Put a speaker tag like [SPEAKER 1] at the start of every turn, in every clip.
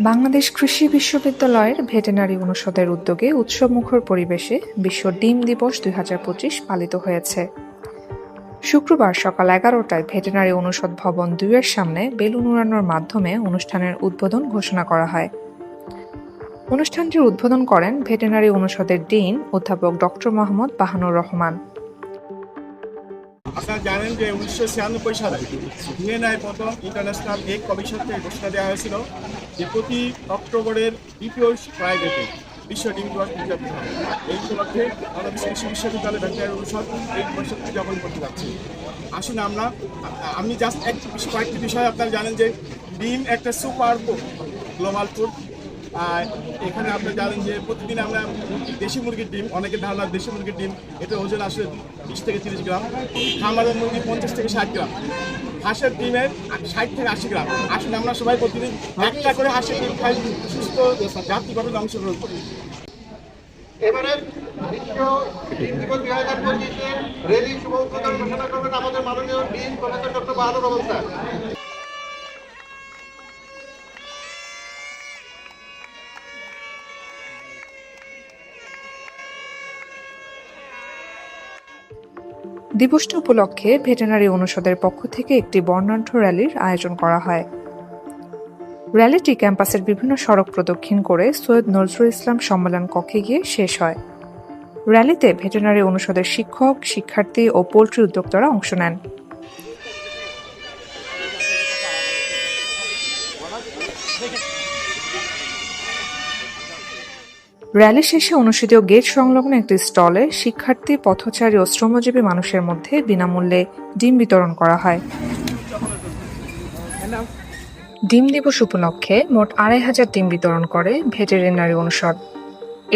[SPEAKER 1] বাংলাদেশ কৃষি বিশ্ববিদ্যালয়ের ভেটেনারি অনুষদের উদ্যোগে উৎসবমুখর পরিবেশে বিশ্ব ডিম দিবস দুই হাজার পঁচিশ পালিত হয়েছে। শুক্রবার সকাল এগারোটায় ভেটেনারি অনুষদ ভবন দুইয়ের সামনে বেলুন উড়ানোর মাধ্যমে অনুষ্ঠানের উদ্বোধন ঘোষণা করা হয়। অনুষ্ঠানটির উদ্বোধন করেন ভেটেনারি অনুষদের ডিন অধ্যাপক ডক্টর মোহাম্মদ বাহানুর রহমান।
[SPEAKER 2] আপনারা জানেন যে উনিশশো ছিয়ানব্বই সালে ভিয়েনায় প্রথম ইন্টারন্যাশনাল এগ কমিশন থেকে ঘোষণা দেওয়া হয়েছিল যে প্রতি অক্টোবরের দ্বিতীয় ফ্রাইডেতে বিশ্ব ডিম দিবস উদযাপিত হবে। এই উপলক্ষে বাংলাদেশ কৃষি বিশ্ববিদ্যালয় ভেটেরিনারি অনুষদ এই দিবস উদযাপন করতে যাচ্ছি। আসুন আমরা, আমি জাস্ট এক কয়েকটি বিষয় আপনারা জানেন যে ডিম একটা সুপার গ্লোবাল ফুড। আর এখানে আপনারা জানেন যে প্রতিদিন আমরা দেশি মুরগির ডিম অনেকের ধারণা দেশি মুরগির ডিম এটা ওজন আসলে বিশ থেকে তিরিশ গ্রাম। খামারের মুরগি পঞ্চাশ থেকে ষাট গ্রাম। হাঁসের ডিমের ষাট থেকে আশি গ্রাম। আসলে আমরা সবাই প্রতিদিন একটা করে হাঁসের ডিম খাই, সুস্থ জাতি গঠনে অংশগ্রহণ করি
[SPEAKER 3] এবারের বিশ্ব ডিম দিবস দুই হাজার পঁচিশের রেলি শুভ উদ্বোধন ঘোষণা করবেন আমাদের মাননীয় dean professor doctor Bahadur Rahman
[SPEAKER 1] দিবসটি উপলক্ষে ভেটেনারি অনুষদের পক্ষ থেকে একটি বর্ণাঢ্য র্যালির আয়োজন করা হয়। র্যালিটি ক্যাম্পাসের বিভিন্ন সড়ক প্রদক্ষিণ করে সৈয়দ নজরুল ইসলাম সম্মেলন কক্ষে গিয়ে শেষ হয়। র্যালিতে ভেটেনারি অনুষদের শিক্ষক, শিক্ষার্থী ও পোলট্রি উদ্যোক্তারা অংশ নেন। র্যালি শেষে অনুষ্ঠিত গেট সংলগ্ন একটি স্টলে শিক্ষার্থী, পথচারী ও শ্রমজীবী মানুষের মধ্যে বিনামূল্যে ডিম বিতরণ করা হয়। ডিম দিবস উপলক্ষে মোট আড়াই হাজার ডিম বিতরণ করে ভেটেরিনারি অনুষদ।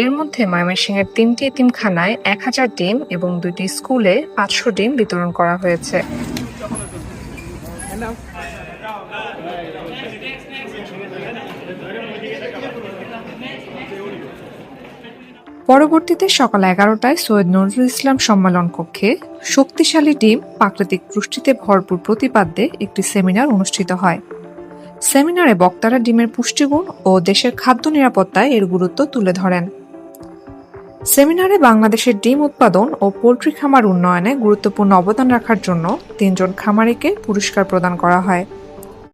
[SPEAKER 1] এর মধ্যে ময়মনসিংহের তিনটি এতিমখানায় এক হাজার ডিম এবং দুইটি স্কুলে পাঁচশো ডিম বিতরণ করা হয়েছে। পরবর্তীতে সকাল এগারোটায় সৈয়দ নজরুল ইসলাম সম্মেলন কক্ষে শক্তিশালী ডিম প্রাকৃতিক পুষ্টিতে ভরপুর প্রতিপাদ্যে একটি সেমিনার অনুষ্ঠিত হয়। সেমিনারে বক্তারা ডিমের পুষ্টিগুণ ও দেশের খাদ্য নিরাপত্তায় এর গুরুত্ব তুলে ধরেন। সেমিনারে বাংলাদেশের ডিম উৎপাদন ও পোল্ট্রি খামার উন্নয়নে গুরুত্বপূর্ণ অবদান রাখার জন্য তিনজন খামারিকে পুরস্কার প্রদান করা হয়।